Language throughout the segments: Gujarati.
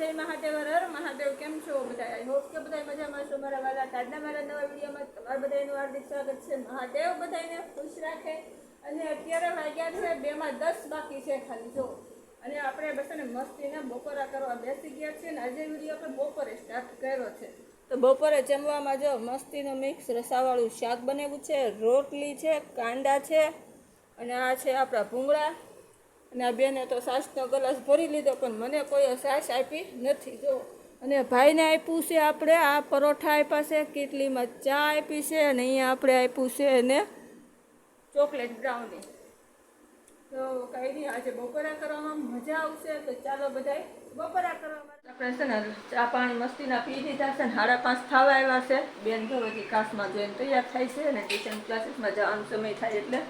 જય મહાદેવ, હર મહાદેવ, કેમ છો બધા આઈ હોપ કે બધા મજામાં છો મારા વાલા આજના મારા નવા વિડીયોમાં તમારા બધાનું હાર્દિક સ્વાગત છે. મહાદેવ બધાને ખુશ રાખે. અને અત્યારે વાગ્યા છે બેમાં દસ બાકી છે ખાલી, જો. અને આપણે બસને મસ્તીને બપોરા કરવા બેસી ગયા છીએ અને આજે વીડિયો આપણે બપોરે સ્ટાર્ટ કર્યો છે. તો બપોરે જમવામાં જો મસ્તીનું મિક્સ રસાવાળું શાક બનાવ્યું છે, રોટલી છે, કાંદા છે, અને આ છે આપણા ભૂંગળા. અને આ બેને તો સાસનો ગ્લાસ ભરી લીધો, પણ મને કોઈ સાસ આપી નથી. જો, અને ભાઈને આપ્યું છે આપણે, આ પરોઠા આપ્યા છે કેટલીમાં ચા આપી છે, અને અહીંયા આપણે આપ્યું છે એને ચોકલેટ બ્રાઉની. તો કાંઈ નહીં, આજે બપોરા કરવામાં મજા આવશે, તો ચાલો બધાય બપોરા કરવા આપણે છે ને, ચા પાણી મસ્તીના પી દીધા છે ને સાડા પાંચ થવા આવ્યા છે. બેન તો હજી કાસમાં જઈને તૈયાર થાય છે, અને ટ્યુશન ક્લાસીસમાં જવાનો સમય થાય એટલે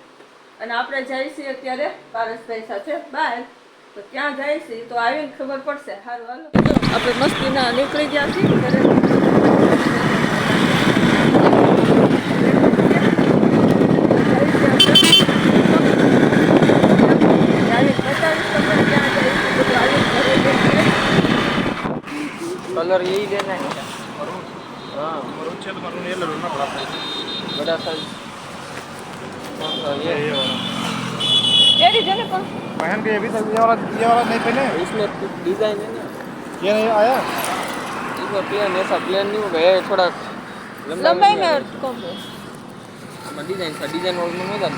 અને આપણે જઈએ છીએ અત્યારે પારસભાઈ સાથે બહાર તો ત્યાં જઈએ છીએ તો આવીને ખબર પડશે સારું હાલો આપણે મસ્તીના નીકળી ગયા છીએ ઘરે कलर यही लेना है हाँ मरून छेद मरून ये लड़ना पड़ा था बड़ा साइज कौन सा ये ये वाला પહેરી છે ને પણ पहन के अभी तक ये वाला ये वाला नहीं पहने इसमें कुछ डिजाइन है ना ये नहीं आया इसमें प्लेन ऐसा प्लेन नहीं होगा ये थोड़ा लंबा લંબાઈ में મેં કમ डिजाइन था डिजाइन और में होता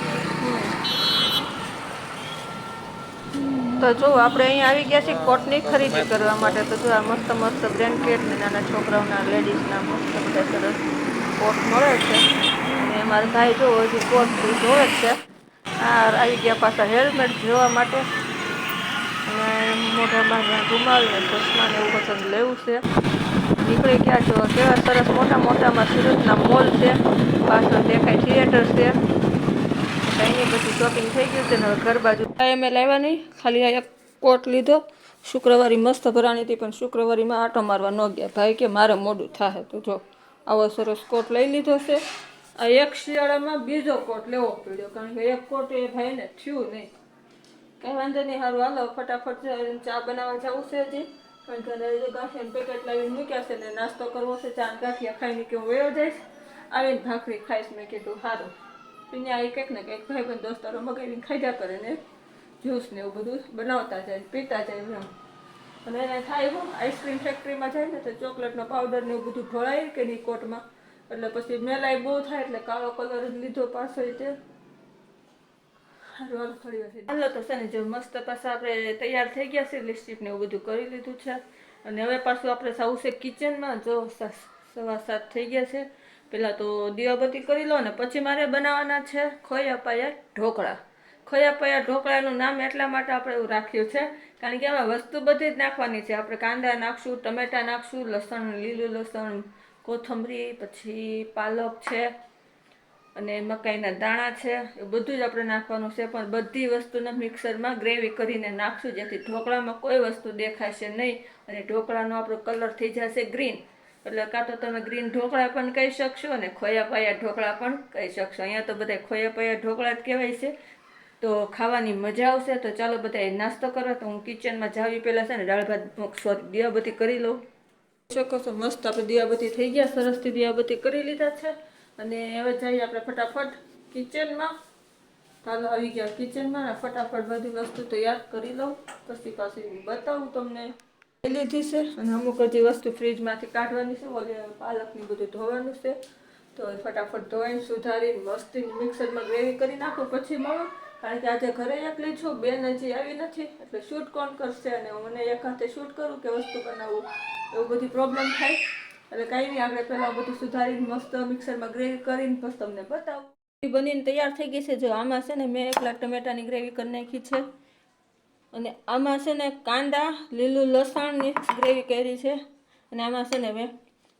તો જો આપણે અહીંયા આવી ગયા છીએ કોટની ખરીદી કરવા માટે તો જો આ મસ્ત મસ્ત બ્લેન્કેટ ને નાના છોકરાઓના લેડીઝના મસ્ત બધા સરસ કોટ મળે છે અને મારા ભાઈ જો હજી કોટ જોવે જ છે આ આવી ગયા પાછા હેલ્મેટ જોવા માટે. અને મોઢામાં ગુમાવીને ચશ્મા એવું પસંદ લેવું છે. નીકળી ગયા છો. કેવા સરસ મોટા મોટામાં સુરતના મોલ છે. પાછળ દેખાય થિયેટર છે. કંઈ બધી શોપિંગ થઈ ગયું છે ને ઘર બાજુ. અમે લાવ્યા ખાલી આ એક કોટ લીધો. શુક્રવારી મસ્ત ભરાણી હતી, પણ શુક્રવારીમાં આટો મારવા ન ગયા. ભાઈ કે મારે મોડું થાય તો જો, આવો સરસ કોટ લઈ લીધો છે. એક શિયાળામાં બીજો કોટ લેવો પડ્યો, કારણ કે એક કોટ એ ભાઈને થયું નહીં. કંઈ વાંધો નહીં સારું હાલો, ફટાફટ ચા બનાવવા જવું છે હજી. કારણ કે પેકેટ લાવીને મૂક્યા છે ને, નાસ્તો કરવો છે, ચા ગાંઠિયા ખાઈને કે હું વયો જઈશ આવીને ભાખરી ખાઈશ મેં કીધું સારું ત્યાં એ કંઈક ને કંઈક ભાઈ બંધ દોસ્તારો મગાવીને ખાધા કરે ને, જ્યુસ એવું બધું બનાવતા જાય પીતા જાય એમ. અને એને થાય આઈસ્ક્રીમ ફેક્ટરીમાં જાય તો ચોકલેટનો પાવડર ને એવું બધું ઢોળાય કે નહીં કોટમાં? એટલે પછી મેલાઈ બહુ થાય એટલે કાળો કલર લીધો પાછો તે. થોડી વાર તો છે ને જો મસ્ત પાછા આપણે તૈયાર થઈ ગયા છે લિપસ્ટિક ને એવું બધું કરી લીધું છે. અને હવે પાછું આપણે સાવ છે કિચનમાં જો સવા સાત થઈ ગયા છે. પહેલાં તો દીવાબત્તી કરી લો ને પછી મારે બનાવવાના છે ખોયા પાયા ઢોકળા. ખોયા પાયા ઢોકળાનું નામ એટલા માટે આપણે એવું રાખ્યું છે, કારણ કે આમાં વસ્તુ બધી જ નાખવાની છે. આપણે કાંદા નાખશું, ટમેટા નાખશું, લસણ, લીલું લસણ કોથમરી, પછી પાલક છે, અને મકાઈના દાણા છે, એ બધું જ આપણે નાખવાનું છે, પણ બધી વસ્તુને મિક્સરમાં ગ્રેવી કરીને નાખશું, જેથી ઢોકળામાં કોઈ વસ્તુ દેખાશે નહીં, અને ઢોકળાનો આપણો કલર થઈ જશે ગ્રીન. એટલે કાં તો તમે ગ્રીન ઢોકળા પણ કહી શકશો, અને ખોયા પાયા ઢોકળા પણ કહી શકશો. અહીંયા તો બધા ખોયા પાયા ઢોકળા જ કહેવાય છે. તો ખાવાની મજા આવશે, તો ચાલો બધા નાસ્તો કરો, તો હું કિચનમાં જાવી પહેલાં છે ને દાળ ભાત, સોરી બધી કરી લઉં. શકો છો મસ્ત આપણે દિયાબત્તી થઈ ગયા સરસથી દિયાબત્તી કરી લીધા છે. અને હવે જઈએ આપણે ફટાફટ કિચનમાં. ચાલો, આવી ગયા કિચનમાં ફટાફટ બધી વસ્તુ તૈયાર કરી લઉં. પછી પાછી બતાવું તમને. લીધી છે અને અમુક હજી વસ્તુ ફ્રીજમાંથી કાઢવાની છે, ઓલે પાલકની બધું ધોવાનું છે. તો ફટાફટ ધોઈને સુધારી મસ્તી મિક્સરમાં ગ્રેવી કરી નાખું, પછી મળું કારણ કે આજે ઘરે એકલી છું બેન હજી આવી નથી, એટલે શૂટ કોણ કરશે? અને મને એક હાથે શૂટ કરું કે વસ્તુ બનાવવું એવું બધી પ્રોબ્લેમ થાય. એટલે કાંઈ નહીં, આપણે પહેલાં બધું સુધારીને મસ્ત મિક્સરમાં ગ્રેવી કરીને પછી તમને બતાવું. બનીને તૈયાર થઈ ગઈ છે. જો આમાં છે ને, મેં એકલા ટમેટાની ગ્રેવી કરી નાખી છે. અને આમાં છે ને, કાંદા, લીલું લસણની ગ્રેવી કરી છે. અને આમાં છે ને, મેં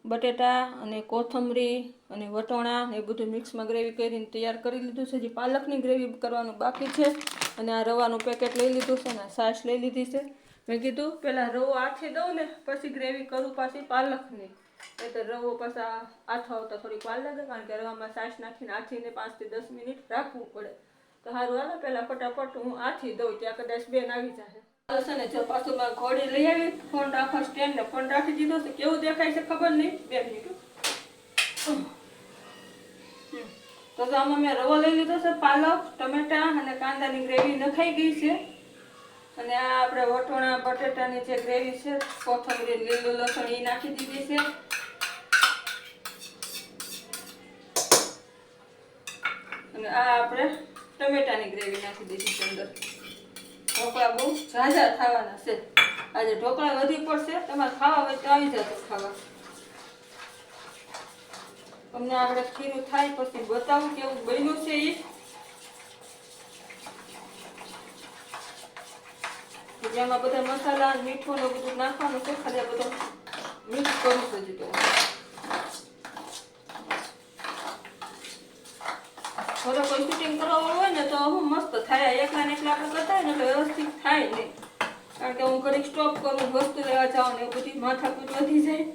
બટેટા અને કોથમરી અને વટોણા એ બધું મિક્સમાં ગ્રેવી કરીને તૈયાર કરી લીધું છે. જે પાલકની ગ્રેવી કરવાનું બાકી છે અને આ રવાનું પેકેટ લઈ લીધું છે અને સાસ લઈ લીધી છે. મેં કીધું પહેલાં રવો આથી દઉં ને પછી ગ્રેવી કરું પાછી પાલકની. એ તો રવો પાછા આથો આવતા થોડીક વાર લાગે કારણ કે રવામાં સાસ નાખીને આથીને પાંચથી દસ મિનિટ રાખવું પડે. તો સારું હાલો પહેલાં ફટાફટ હું આથી દઉં, ત્યાં કદાચ બેન આવી તો છે ને લઈ આવી, ફોન રાખવા સ્ટેન્ડ ફોન રાખી દીધો છે, કેવું દેખાય છે ખબર નહીં. બે મિનિટ. તો આમાં રવો લઈ લીધો છે, પાલક, ટમેટા અને કાંદાની ગ્રેવી નખાઈ ગઈ છે. અને આ આપણે વટોણા, બટેટાની જે ગ્રેવી છે, કોથમરી લીલું લસણ એ નાખી દીધી છે. અને આ આપણે ટમેટાની ગ્રેવી નાખી દીધી છે અંદર. ઢોકળા બહુ ઝાઝા થવાના છે. આજે ઢોકળા વધી પડશે, તમારે ખાવા હોય તો આવી જતો ખાવા. તમને આપણે ખીરું થાય પછી બતાવું કેવું બન્યું છે એ જેમાં બધા મસાલા મીઠું ને બધું નાખવાનું છે, ખાલી આ બધું મિક્સ કરું છું જીતો થોડો કોઈ શૂટિંગ હું મસ્ત થાય એકલા ને એકલા આપણે કરતા ને એટલે વ્યવસ્થિત થાય નહીં. કારણ કે હું ઘડીક સ્ટોપ કરું, વસ્તુ લેવા જાઉં ને બધી માથાકૂટ વધી જાય.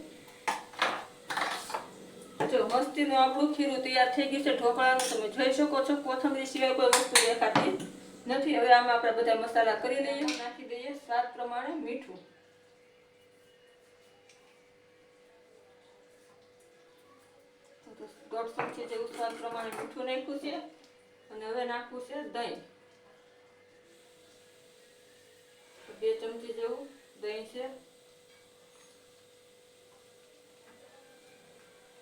જો મસ્તીનું આપણું ખીરું તૈયાર થઈ ગયું છે, ઢોકળાનું તમે જોઈ શકો છો. કોથમરી સિવાય કોઈ વસ્તુ દેખાતી નથી. હવે આમાં આપણે બધા મસાલા કરી લઈએ. નાખી દઈએ સ્વાદ પ્રમાણે મીઠું. દોઢ ચમચી જેવું સ્વાદ પ્રમાણે મીઠું નાખ્યું છે. અને હવે નાખવું છે દહીં. બે ચમચી જેવું દહીં છે.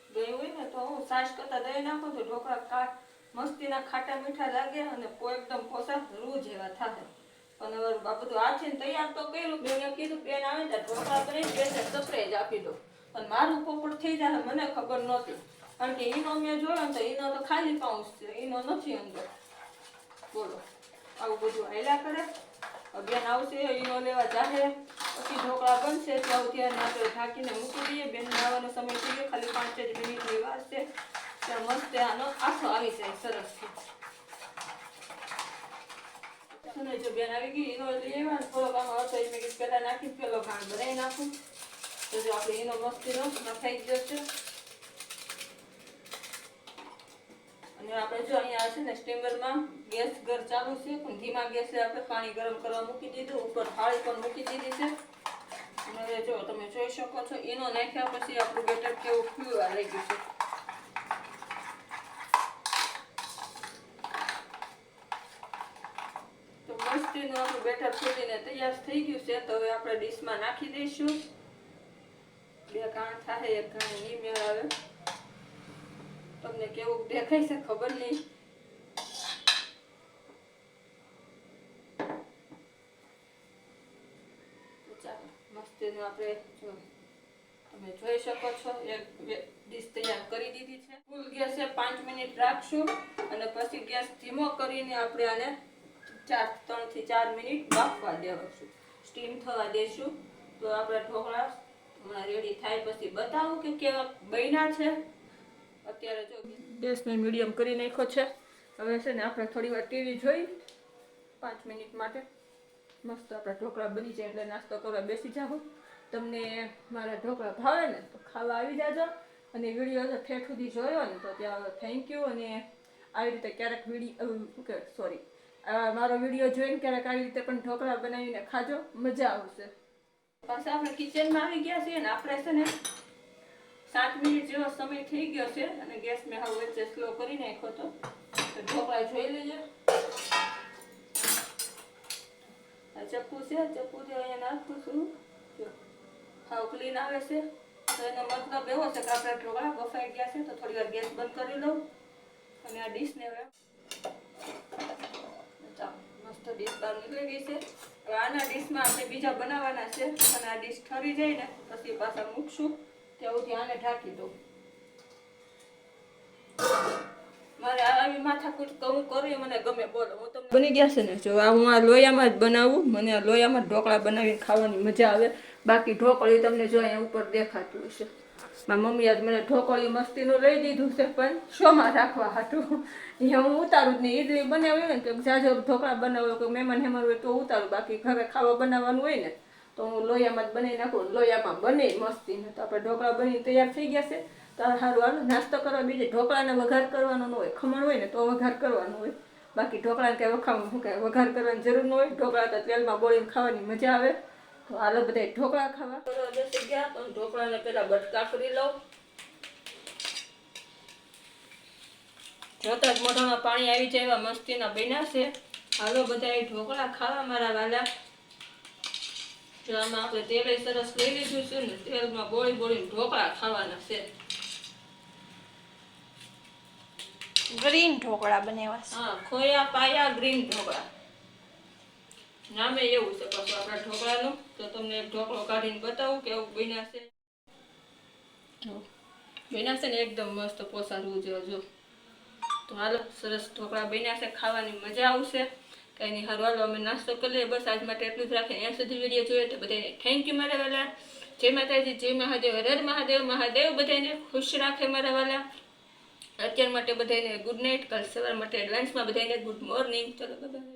દહીં હોય ને તો હું સાસ કરતા દહીં નાખું તો ઢોકળા મસ્તીના ખાટા મીઠા લાગે અને એકદમ પોસા રૂ જેવા થાય પણ હવે આ બધું આથીને તૈયાર તો કર્યું. બેને કીધું બેન આવે ને ઢોકળા કરીને બેને સપ્રાઈઝ આપી દો પણ મારું પોપડ થઈ જાય મને ખબર નહોતી. કારણ કે ઈનો મેં જોયો ને તો ઈનો તો ખાલી પાઉસ છે ઈનો નથી અંદર. બોલો. આવું બધું હાલ્યા કરે. બેન આવશે, ઈનો લેવા જાહે. પછી ઢોકળા બનશે ત્યાં ત્યાં એને આપણે ઢાંકીને મૂકી દઈએ. બેન આવવાનો સમય થઈ ગયો. ખાલી પાંચ જ મિનિટની વાર છે ત્યાં મસ્ત આનો આખો આવી જાય સરસ અને જો બેન આવી ગઈ, ઈનો લઈ આવ્યા ને થોડોક આમાં હતો. એ મેં પહેલા નાખી પેલો ઘાણ બનાવી નાખું. તો જો આપણે ઈનો મસ્તીનો નખાઈ ગયો છે. આપણે જો અહીંયા છે ને સ્ટીમરમાં ગેસ ઘર ચાલુ છે, પણ ધીમા ગેસે આપણે પાણી ગરમ કરવા મૂકી દીધું, ઉપર થાળી પણ મૂકી દીધી છે. અને જો તમે જોઈ શકો છો, એનો નાખ્યા પછી આપણું બેટર કેવું ફ્યુવા રહી ગયું છે. તો મસ્તીનું આપણું બેટર ફૂલીને તૈયાર થઈ ગયું છે, તો હવે આપણે ડીશમાં નાખી દઈશું. બે કાણ થાય, એક કાણ નહીં મેળ આવે તમને કેવું દેખાય છે ખબર નહીં. પાંચ મિનિટ રાખશું અને પછી ગેસ ધીમો કરીને આપણે આને ચાર, ત્રણથી ચાર મિનિટ બાફવા દેવાશું. સ્ટીમ થવા દેશું. તો આપણા ઢોકળા રેડી થાય પછી બતાવું કે કેવા બન્યા છે. અત્યારે જો ગેસને મીડિયમ કરી નાખ્યો છે. હવે છે ને આપણે થોડી વાર ટીવી જોઈ. પાંચ મિનિટ માટે મસ્ત આપણા ઢોકળા બની જાય એટલે નાસ્તો કરવા બેસી જાઓ. તમને મારા ઢોકળા ભાવે ને તો ખાવા આવી જાજો. અને વીડિયો જો ઠેઠ સુધી જોયો ને તો ત્યાં થેન્ક યુ અને આવી રીતે ક્યારેક વીડિયો કે સોરી મારો વીડિયો જોઈને ક્યારેક આવી રીતે પણ ઢોકળા બનાવીને ખાજો. મજા આવશે. પાછા આપણે કિચનમાં આવી ગયા છીએ ને આપણે છે ને સાત મિનિટ જેવો સમય થઈ ગયો છે અને ગેસ મેં હવે વચ્ચે સ્લો કરી નાખ્યો તો. તો ઢોકળા જોઈ લેજો. આ ચપ્પુ છે ચપ્પુ જે અહીંયા નાખું છું. જો, હાવ ક્લીન આવે છે. તો એનો મતલબ એવો છે કે આપણા ઢોકળા બફાઈ ગયા છે તો થોડી વાર ગેસ બંધ કરી લઉં. અને આ ડીશને હવે મસ્ત ડીશ બહાર નીકળી ગઈ છે. હવે આના ડીશમાં આપણે બીજા બનાવવાના છે. અને આ ડીશ ઠરી જાય ને, પછી પાછા મૂકશું. સુધી આને ઢાંકી દઉં. મારે આવી માથાકૂટ કહું કરું એ મને ગમે, બોલો, હું તમને બની ગયા છે ને? જો આ હું આ લોયામાં જ બનાવું, મને આ લોયામાં ઢોકળા બનાવીને ખાવાની મજા આવે. બાકી ઢોકળી તમને જો અહીંયા ઉપર દેખાતું હશે. મારી મમ્મી આજ મને ઢોકળી મસ્તીનું લઈ દીધું છે, પણ શોમાં રાખવા હતું એ હું ઉતારું જ નહીં. ઇડલી બનાવી હોય ને કે જાજો ઢોકળા બનાવ્યો કે મહેમાન હેમાન હોય તો ઉતારું. બાકી ઘરે ખાવા બનાવવાનું હોય ને તો હું લોયામાં જ બનાવી નાખું. લોયામાં બને મસ્તીને તો આપણે ઢોકળા બની તૈયાર થઈ ગયા છે. તો સારું હાલો, નાસ્તો કરવા બીજે ઢોકળાને વઘાર કરવાનો ન હોય. ખમણ હોય ને તો વઘાર કરવાનો હોય. બાકી ઢોકળાને કંઈ વખાણ શું કાંઈ વઘાર કરવાની જરૂર ન હોય. ઢોકળા તો તેલમાં બોળીને ખાવાની મજા આવે. તો હાલો બધા ઢોકળા ખાવા. બેસી ગયા. તો ઢોકળાને પહેલાં બટકા કરી લઉં. જોતા જ મોઢામાં પાણી આવી જાય એવા મસ્તીના બન્યા છે. હાલો બધા ઢોકળા ખાવા મારા વાલા. જો આમાં આપણે તેલ સરસ લઈ લીધું છે ને તેલમાં બોળી બોળીને ઢોકળા ખાવાના છે. ગ્રીન ઢોકળા બનાવ્યા છે. હા ખોયા પાયા ગ્રીન ઢોકળા. નામે એવું છે પાછું આપણા ઢોકળાનું. તો તમને એક ઢોકળો કાઢીને બતાવું કેવું બન્યા છે. બન્યા છે ને એકદમ મસ્ત પોસાડવું જોઈએ જો. તો હાલો સરસ ઢોકળા બન્યા છે ખાવાની મજા આવશે. કંઈ નહીં હરવાલો અમે નાસ્તો કરી લઈએ. બસ આજ માટે એટલું જ રાખીએ. અહીંયા સુધી વીડિયો જોઈએ તો બધાને થેન્ક યુ મારા વાલા. જય માતાજી, જય મહાદેવ, હર મહાદેવ મહાદેવ બધાને. ખુશ રાખે મારા વાલા. અત્યાર માટે બધાને ગુડ નાઇટ કાલ સવાર માટે એડવાન્સમાં બધાને ગુડ મોર્નિંગ ચલો બાય